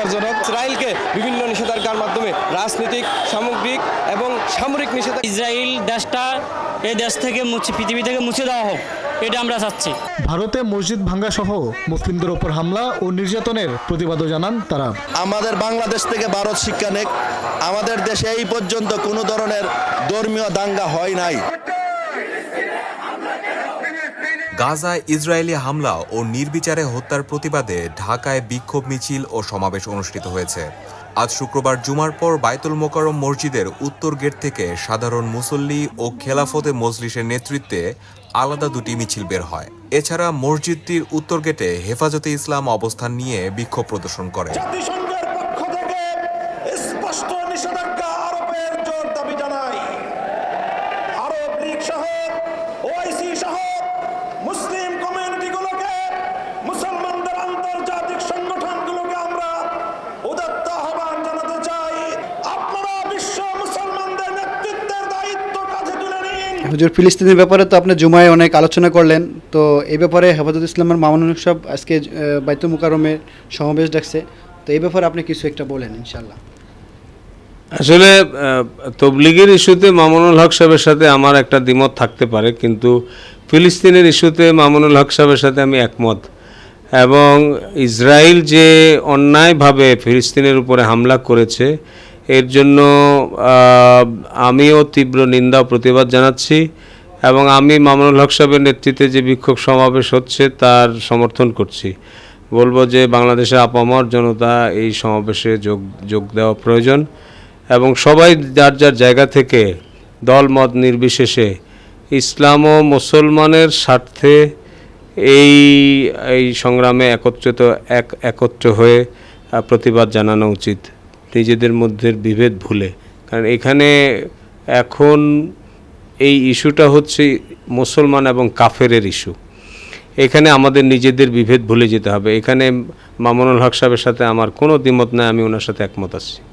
ন্যক্কারজনক ইসরায়েলকে বিভিন্ন নিষেধাজ্ঞার মাধ্যমে রাজনৈতিক সামগ্রিক এবং সামরিক নিষেধাজ্ঞা ইসরায়েল দেশটা এই দেশ থেকে মুছে পৃথিবী থেকে মুছে দেওয়া হোক এটা আমরা চাচ্ছি। ভারতে মসজিদ ভাঙ্গা সহ মুসলিমদের ওপর হামলা ও নির্যাতনের প্রতিবাদও জানান তারা। আমাদের বাংলাদেশ থেকে ভারত শিক্ষা নেক। আমাদের দেশে এই পর্যন্ত কোনো ধরনের ধর্মীয় দাঙ্গা হয় নাই। গাজায় ইসরায়েলি হামলা ও নির্বিচারে হত্যার প্রতিবাদে ঢাকায় বিক্ষোভ মিছিল ও সমাবেশ অনুষ্ঠিত হয়েছে। আজ শুক্রবার জুমার পর বাইতুল মোকারম মসজিদের উত্তর গেট থেকে সাধারণ মুসল্লি ও খেলাফতে মজলিসের নেতৃত্বে আলাদা দুটি মিছিল বের হয়। এছাড়া মসজিদটির উত্তর গেটে হেফাজতে ইসলাম অবস্থান নিয়ে বিক্ষোভ প্রদর্শন করে। মুসলিম কমিউনিটিগুলোকে মুসলমানদের আন্তর্জাতিক সংগঠনগুলোকে আমরা উদাত্ত আহ্বান জানাতে চাই। আপনারা বিশ্ব মুসলমানদের নেতৃত্বের দায়িত্ব কাঁধে তুলে নিন। হুজুর, ফিলিস্তিনের ব্যাপারে তো আপনি জুমায় অনেক আলোচনা করলেন। তো এই ব্যাপারে হেফাজত ইসলামের মামুন সব আজকে বাইতুল মুকারমের সমাবেশ ডাকছে। তো এই ব্যাপারে আপনি কিছু একটা বলেন ইনশাল্লাহ আসলে তবলিগের ইস্যুতে মামুনুল হক সাহেবের সাথে আমার একটা দ্বিমত থাকতে পারে, কিন্তু ফিলিস্তিনের ইস্যুতে মামুনুল হক সাহেবের সাথে আমি একমত। এবং ইসরায়েল যে অন্যায়ভাবে ফিলিস্তিনের উপরে হামলা করেছে, এর জন্য আমিও তীব্র নিন্দা প্রতিবাদ জানাচ্ছি এবং আমি মামুনুল হক সাহেবের নেতৃত্বে যে বিক্ষোভ সমাবেশ হচ্ছে, তার সমর্থন করছি। বলব যে বাংলাদেশের আপামর জনতা এই সমাবেশে যোগ যোগ দেওয়া প্রয়োজন। এবং সবাই যার যার জায়গা থেকে দলমত নির্বিশেষে ইসলাম ও মুসলমানের স্বার্থে এই এই সংগ্রামে একত্রিত, এক, একত্র হয়ে প্রতিবাদ জানানো উচিত। নিজেদের মধ্যে বিভেদ ভুলে। কারণ এখানে এখন এই ইস্যুটা হচ্ছে মুসলমান এবং কাফেরের ইস্যু। এখানে আমাদের নিজেদের বিভেদ ভুলে যেতে হবে। এখানে মামুনুল হক সাহেবের সাথে আমার কোনো দ্বিমত নাই, আমি ওনার সাথে একমত আছি।